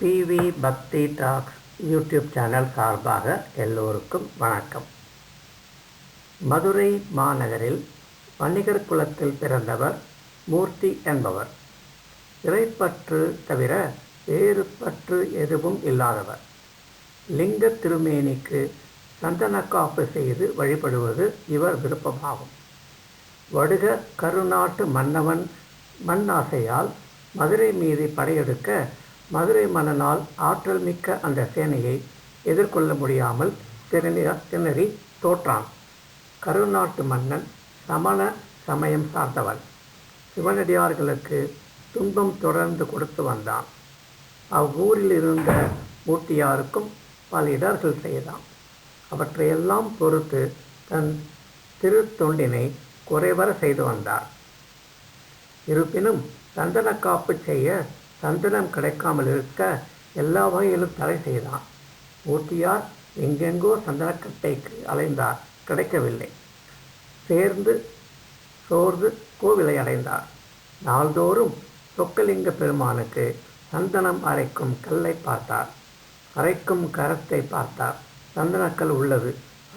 PV பக்தி tax YouTube channel சார்பாக எல்லோருக்கும் வணக்கம். மதுரை மாநகரில் வணிகர் குலத்தில் பிறந்தவர் மூர்த்தி என்பவர். இறைப்பற்று தவிர வேறு பற்று எதுவும் இல்லாதவர். லிங்க திருமேனிக்கு சந்தனக்காப்பு செய்து வழிபடுவது இவர் விருப்பமாகும். வடுக கருநாட்டு மன்னவன் மண்ணாசையால் மதுரை மீது படையெடுக்க மதுரை மன்னனால் ஆற்றல் மிக்க அந்த சேனையை எதிர்கொள்ள முடியாமல் திணறி திணறி தோற்றான். கருநாட்டு மன்னன் சமண சமயம் சார்ந்தவன். சிவனடியார்களுக்கு துன்பம் தொடர்ந்து கொடுத்து வந்தான். அவ்வூரில் இருந்த ஊட்டியாருக்கும் பல இடர்கள் செய்தான். அவற்றையெல்லாம் பொறுத்து தன் திருத்தொண்டினை குறைவர செய்து வந்தார். இருப்பினும் சந்தன காப்பு செய்ய சந்தனம் கிடைக்காமல் இருக்க எல்லா வகையிலும் தடை செய்தான். மூர்த்தியார் எங்கெங்கோ சந்தனக்கட்டைக்கு அலைந்தார் கிடைக்கவில்லை. சேர்ந்து சோர்ந்து கோவிலை அடைந்தார். நாள்தோறும் சொக்கலிங்க பெருமானுக்கு சந்தனம் அரைக்கும் கல்லை பார்த்தார். அரைக்கும் கரத்தை பார்த்தார். சந்தனக்கல் உள்ளது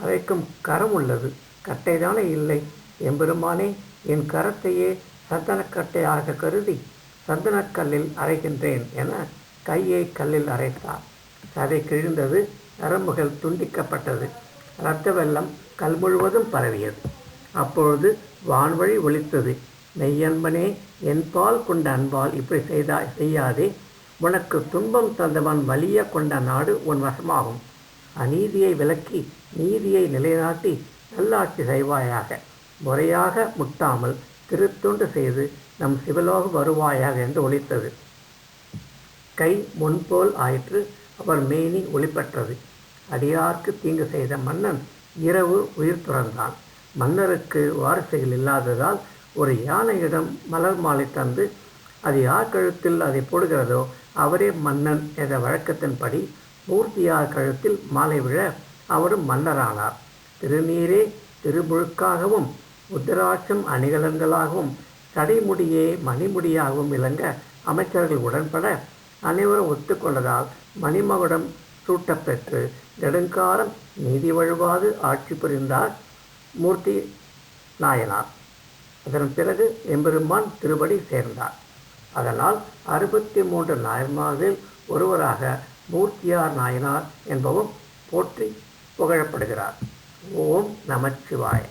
அரைக்கும் கரம் உள்ளது. கட்டைதானே இல்லை எம்பெருமானே என் கரத்தையே சந்தனக்கட்டையாக கருதி சந்தனக்கல்லில் அரைகின்றேன் என கையை கல்லில் அரைத்தார். சதை கிழிந்தது நரம்புகள் துண்டிக்கப்பட்டது. இரத்த வெள்ளம் கல் முழுவதும் பரவியது. அப்பொழுது வான்வழி ஒழித்தது மெய்யன்பனே என்பால் கொண்ட அன்பால் இப்படி செய்தா செய்யாதே. உனக்கு துன்பம் தந்தவன் வலிய கொண்ட நாடு உன் வசமாகும். அநீதியை விலக்கி நீதியை நிலைநாட்டி நல்லாட்சி செய்வாயாக. முறையாக முட்டாமல் திருத்தொண்டு செய்து நம் சிவலோக வருவாயாக என்று ஒழித்தது. கை முன்போல் ஆயிற்று அவர் மேனி ஒளிப்பெற்றது. அடியார்க்கு தீங்கு செய்த மன்னன் இரவு உயிர் துறந்தான். மன்னருக்கு வாரிசுகள் இல்லாததால் ஒரு யானையிடம் மலர் மாலை தந்து அது யார் கழுத்தில் அதை போடுகிறதோ அவரே மன்னன் என்ற வழக்கத்தின்படி மூர்த்தியார் கழுத்தில் மாலை விழ அவரும் மன்னரானார். திருநீரே திருமுழுக்காகவும் உத்தராட்சம் அணிகலன்களாகவும் சடைமுடியே மணிமுடியாகவும் விளங்க அமைச்சர்கள் உடன்பட அனைவரும் ஒத்துக்கொண்டதால் மணிமகுடம் சூட்டப்பெற்று நெடுங்காலம் நீதி வழுவாது ஆட்சி புரிந்தார் மூர்த்தி நாயனார். அதன் பிறகு எம்பெருமான் திருவடி சேர்ந்தார். அதனால் அறுபத்தி மூன்று நாயன்மார்களில் ஒருவராக மூர்த்தியார் நாயனார் என்பவும் போற்றி புகழப்படுகிறார். ஓம் நமச்சிவாய.